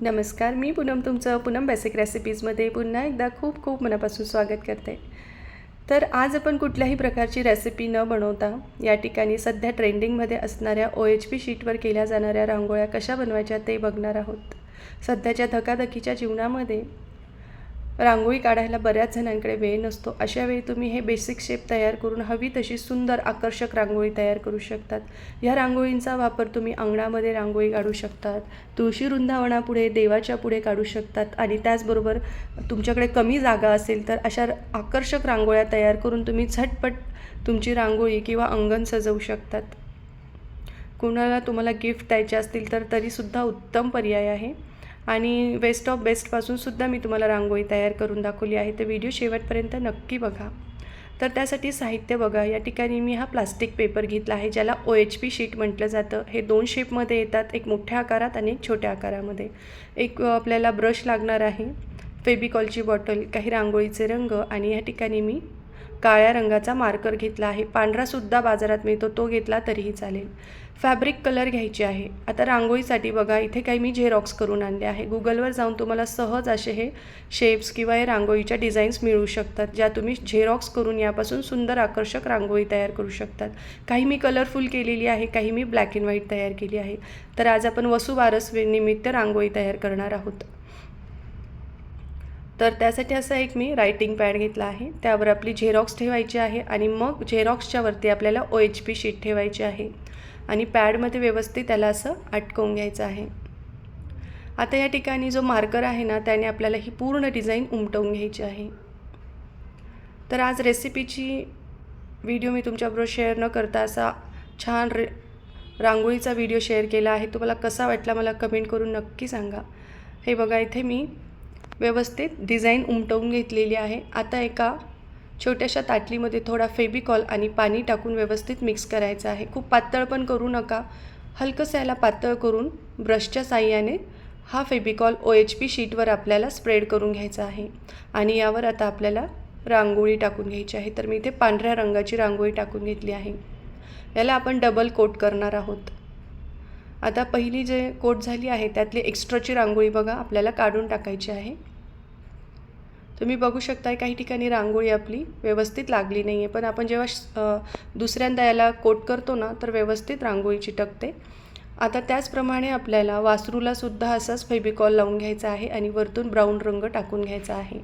नमस्कार मी पूनम तुमचं पूनम बेसिक रेसिपीजमध्ये पुन्हा एकदा खूप खूप मनापासून स्वागत करते. तर आज आपण कुठल्याही प्रकारची रेसिपी न बनवता या ठिकाणी सध्या ट्रेंडिंगमध्ये असणाऱ्या ओ एच पी शीटवर केल्या जाणाऱ्या रांगोळ्या कशा बनवायच्या ते बघणार आहोत. सध्याच्या धकाधकीच्या जीवनामध्ये रांगोळी काढायला बऱ्याच जणांकडे वेळ नसतो. अशावेळी तुम्ही हे बेसिक शेप तयार करून हवी तशी सुंदर आकर्षक रांगोळी तयार करू शकतात. ह्या रांगोळींचा वापर तुम्ही अंगणामध्ये रांगोळी काढू शकतात तुळशी वृंदावनापुढे देवाच्या पुढे काढू शकतात आणि त्याचबरोबर तुमच्याकडे कमी जागा असेल तर अशा आकर्षक रांगोळ्या तयार करून तुम्ही झटपट तुमची रांगोळी किंवा अंगण सजवू शकतात. कुणाला तुम्हाला गिफ्ट द्यायचे असतील तर तरीसुद्धा उत्तम पर्याय आहे. आणि वेस्ट ऑफ बेस्टपासून सुद्धा मी तुम्हाला रांगोळी तयार करून दाखवली आहे. तर व्हिडिओ शेवटपर्यंत नक्की बघा. तर त्यासाठी साहित्य बघा. या ठिकाणी मी हा प्लास्टिक पेपर घेतला आहे ज्याला ओ एच पी शीट म्हटलं जातं. हे दोन शेपमध्ये येतात एक मोठ्या आकारात आणि एक छोट्या आकारामध्ये. एक आपल्याला ब्रश लागणार आहे. फेबिकॉलची बॉटल काही रांगोळीचे रंग आणि या ठिकाणी मी काळ्या रंगाचा मार्कर घेतला आहे. पांढरासुद्धा बाजारात मिळतो तो घेतला तरीही चालेल. फॅब्रिक कलर घ्यायचे आहे. आता रांगोळीसाठी बघा इथे काही मी झेरॉक्स करून आणले आहे. गुगलवर जाऊन तुम्हाला सहज असे हे शेप्स किंवा हे रांगोळीच्या डिझाईन्स मिळू शकतात ज्या तुम्ही झेरॉक्स करून यापासून सुंदर आकर्षक रांगोळी तयार करू शकतात. काही मी कलरफुल केलेली आहे काही मी ब्लॅक अँड व्हाईट तयार केली आहे. तर आज आपण वसुबारस निमित्त रांगोळी तयार करणार आहोत. तर त्यासाठी असं एक मी रायटिंग पॅड घेतला आहे. त्यावर आपली झेरॉक्स ठेवायची आहे आणि मग झेरॉक्सच्यावरती आपल्याला ओ एच पी शीट ठेवायची आहे आणि पॅडमध्ये व्यवस्थित त्याला असं अटकवून घ्यायचं आहे. आता या ठिकाणी जो मार्कर आहे ना त्याने आपल्याला ही पूर्ण डिझाईन उमटवून घ्यायची आहे. तर आज रेसिपीची व्हिडिओ मी तुमच्याबरोबर शेअर न करता असा छान रे रांगोळीचा व्हिडिओ शेअर केला आहे. तुम्हाला कसा वाटला मला कमेंट करून नक्की सांगा. हे बघा इथे मी व्यवस्थित डिझाईन उमटवून घेतलेली आहे. आता एका छोट्याशा ताटलीमध्ये थोडा फेबिकॉल आणि पाणी टाकून व्यवस्थित मिक्स करायचं आहे. खूप पातळ पण करू नका. हलकंसं याला पातळ करून ब्रशच्या साह्याने हा फेबिकॉल ओ एच पी शीटवर आपल्याला स्प्रेड करून घ्यायचा आहे. आणि यावर आता आपल्याला रांगोळी टाकून घ्यायची आहे. तर मी इथे पांढऱ्या रंगाची रांगोळी टाकून घेतली आहे. याला आपण डबल कोट करणार आहोत. आता पहिली जे कोट झाली आहे त्यातली एक्स्ट्राची रांगोळी बघा आपल्याला काढून टाकायची आहे. तुम्ही बघू शकताय काही ठिकाणी रांगोळी आपली व्यवस्थित लागली नाही आहे पण आपण जेव्हा दुसऱ्यांदा याला कोट करतो ना तर व्यवस्थित रांगोळी चिटकते. आता त्याचप्रमाणे आपल्याला वासरूला सुद्धा असाच फेबिकॉल लावून घ्यायचा आहे आणि वरतून ब्राऊन रंग टाकून घ्यायचा आहे.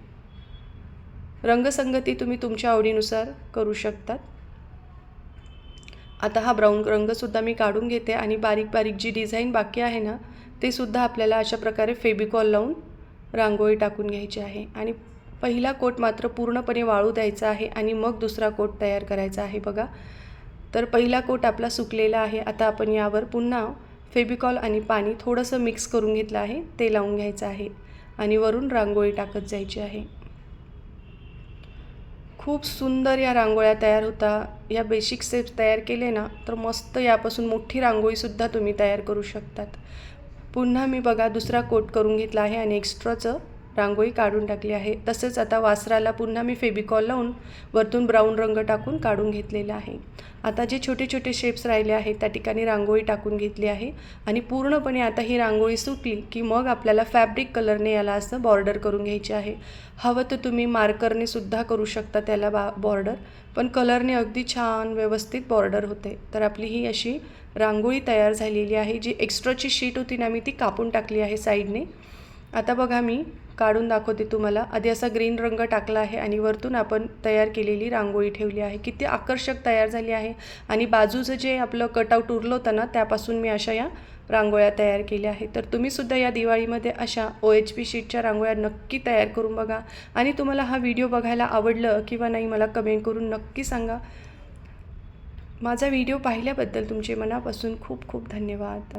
रंगसंगती तुम्ही तुमच्या आवडीनुसार करू शकतात. आता हा ब्राऊन रंगसुद्धा मी काढून घेते आणि बारीक बारीक जी डिझाईन बाकी आहे ना ते सुद्धा आपल्याला अशा प्रकारे फेबिकॉल लावून रांगोळी टाकून घ्यायची आहे. आणि पहिला कोट मात्र पूर्णपणे वाळू द्यायचा आहे आणि मग दुसरा कोट तयार करायचा आहे बघा. तर पहिला कोट आपला सुकलेला आहे. आता आपण यावर पुन्हा फेबिकॉल आणि पाणी थोडंसं मिक्स करून घेतलं आहे. ते लावून घ्यायचं आहे आणि वरून रांगोळी टाकत जायची आहे. खूप सुंदर या रांगोळ्या तयार होता. या बेसिक स्टेप्स तयार केले ना तर मस्त यापासून मोठी रांगोळीसुद्धा तुम्ही तयार करू शकतात. पुन्हा मी बघा दुसरा कोट करून घेतला आहे आणि एक्स्ट्राचं रांगोळी काढून टाकली आहे. तसेच आता वासराला पुन्हा मी फेबिकॉल लावून वरतून ब्राऊन रंग टाकून काढून घेतलेला आहे. आता जे छोटे छोटे शेप्स राहिले आहेत त्या ठिकाणी रांगोळी टाकून घेतली आहे आणि पूर्णपणे आता ही रांगोळी सुकली की मग आपल्याला फॅब्रिक कलरने याला असं बॉर्डर करून घ्यायची आहे. हवं तर तुम्ही मार्करने सुद्धा करू शकता त्याला बा बॉर्डर पण कलरने अगदी छान व्यवस्थित बॉर्डर होते. तर आपली ही अशी रांगोळी तयार झालेली आहे जी एक्स्ट्राची शीट होती ना मी ती कापून टाकली आहे साईडने आता बघा मी काढून दाखवते तुम्हाला. आधी असा ग्रीन रंग टाकला आहे आणि वरतून आपण तयार केलेली रांगोळी ठेवली आहे. किती आकर्षक तयार झाली आहे. आणि बाजूचं जे आपलं कटआउट उरलं होतं ना त्यापासून मी अशा या रांगोळ्या तयार केल्या आहेत. तर तुम्हीसुद्धा या दिवाळीमध्ये अशा ओ एच पी शीटच्या रांगोळ्या नक्की तयार करून बघा. आणि तुम्हाला हा व्हिडिओ बघायला आवडलं किंवा नाही मला कमेंट करून नक्की सांगा. माझा व्हिडिओ पाहिल्याबद्दल तुमचे मनापासून खूप खूप धन्यवाद.